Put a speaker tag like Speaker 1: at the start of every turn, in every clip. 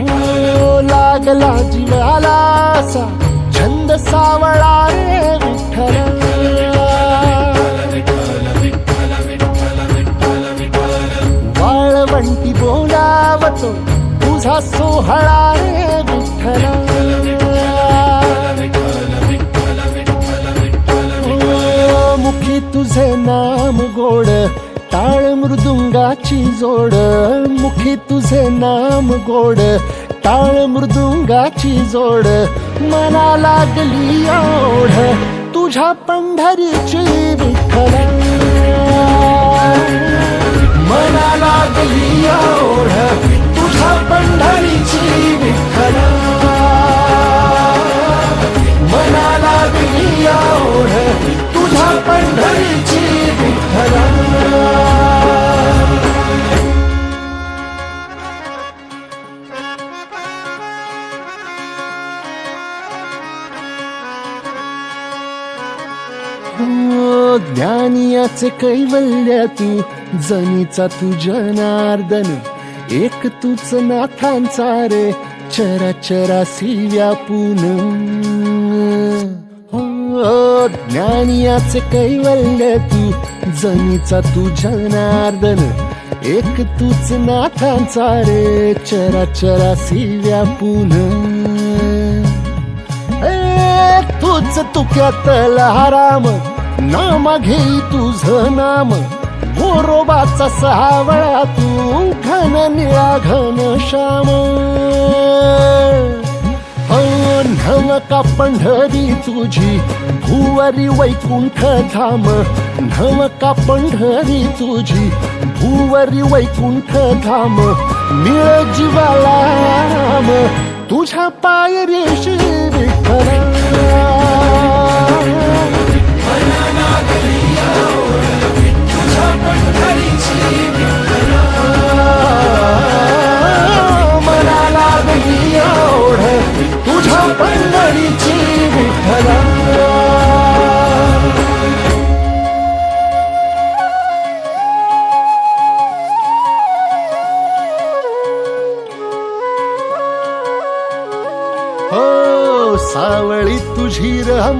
Speaker 1: ओ, लागला जीवाला असा छंद सावळा तुझे नाम गोड टाळ मृदुंगाची जोड. मुखी तुझे नाम गोड टाळ मृदुंगाची जोड. मना लागली ओढ तुझ्या पंढरीची विठ्ठल. मना लागली ओढ तुझ्या पंढरीची विठ्ठल. मना लागली पंढरीची विठ्ठला. हो, ज्ञानियाचे कैवल्य तू जनीचा तुझ्या जनार्दन एक तूच नाथांचा रे चरा चरासी व्यापून. ज्ञानियाचे कैवल्य तू जनीचा तू जनार्दन एक तूच नाथांचा रे चरा चराचरासी व्यापून ए, तूच तुक्यात लहाराम नामा घेई तुझ नाम गोरोबाचा सहावळा तू घन निळा घन श्याम. नवका पंढरी तुझी भुवरी वैकुंठ धाम. नवका पंढरी तुझी भुवरी वैकुंठ धाम. मिळ जीवाला तुझ्या तुझ्या पायरीशी विठ्ठला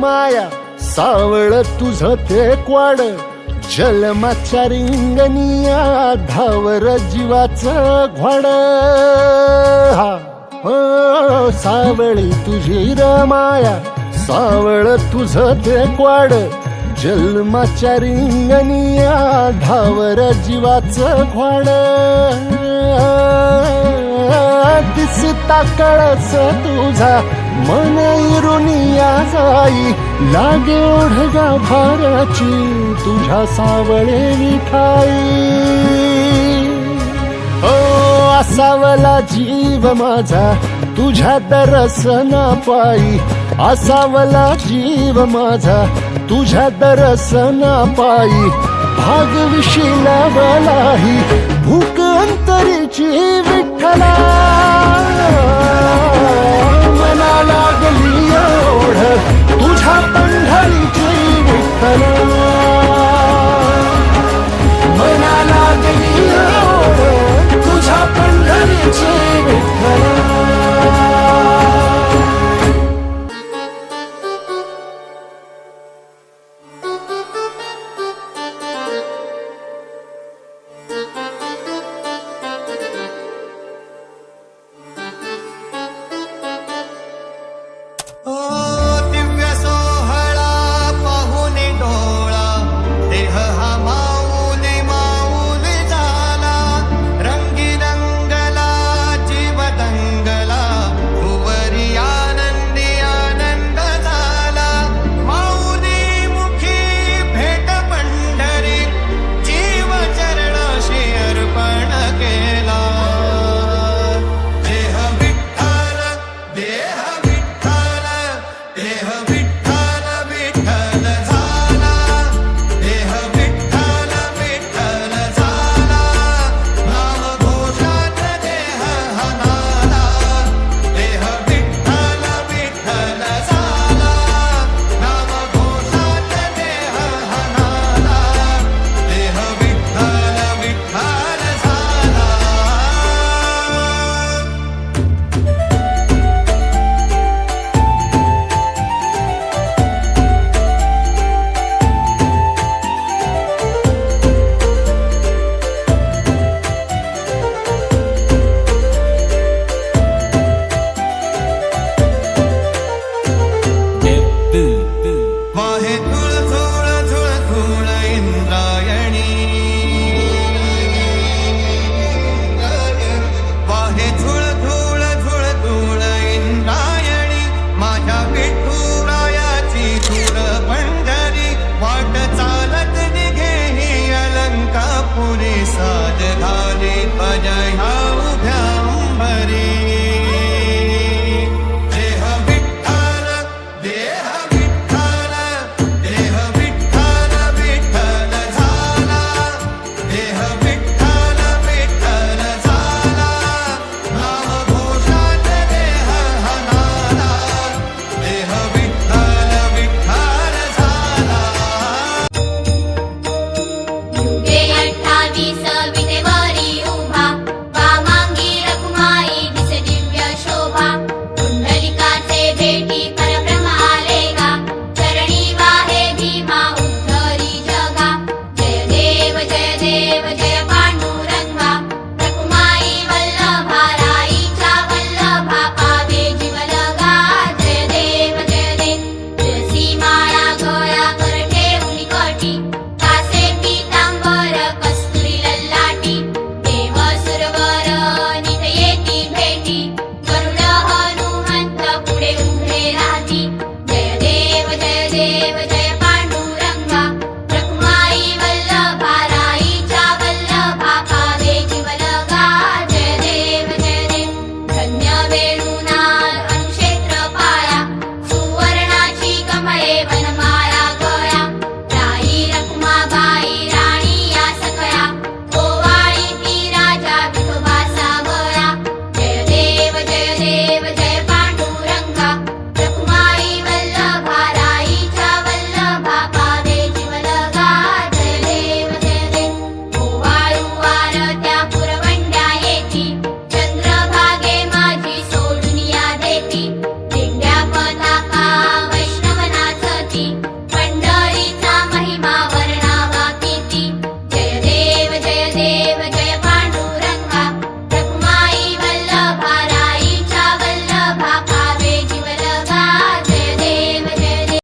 Speaker 1: माया सावळ तुझ ते क्वाड. जलमाच्या रिंगनिया धावर जीवाच घोड हा. सावळी तुझी रमाया सावळ तुझ ते क्वाड. जन्माच्या रिंगनिया धावर जीवाच घोड दिसता कळस तुझा मन इरुनिया जाई लागे ओढगा भाराची तुझ्या सावळे विठाई ओ असावला जीव माझा तुझ्या दरसना पायी असावला जीव माझा तुझ्या दरसना पायी भाग विशिलावलाही भूक अंतरीची विठ्ठला. लागली ओढ तुझ्या पंढरीची विठ्ठल
Speaker 2: देव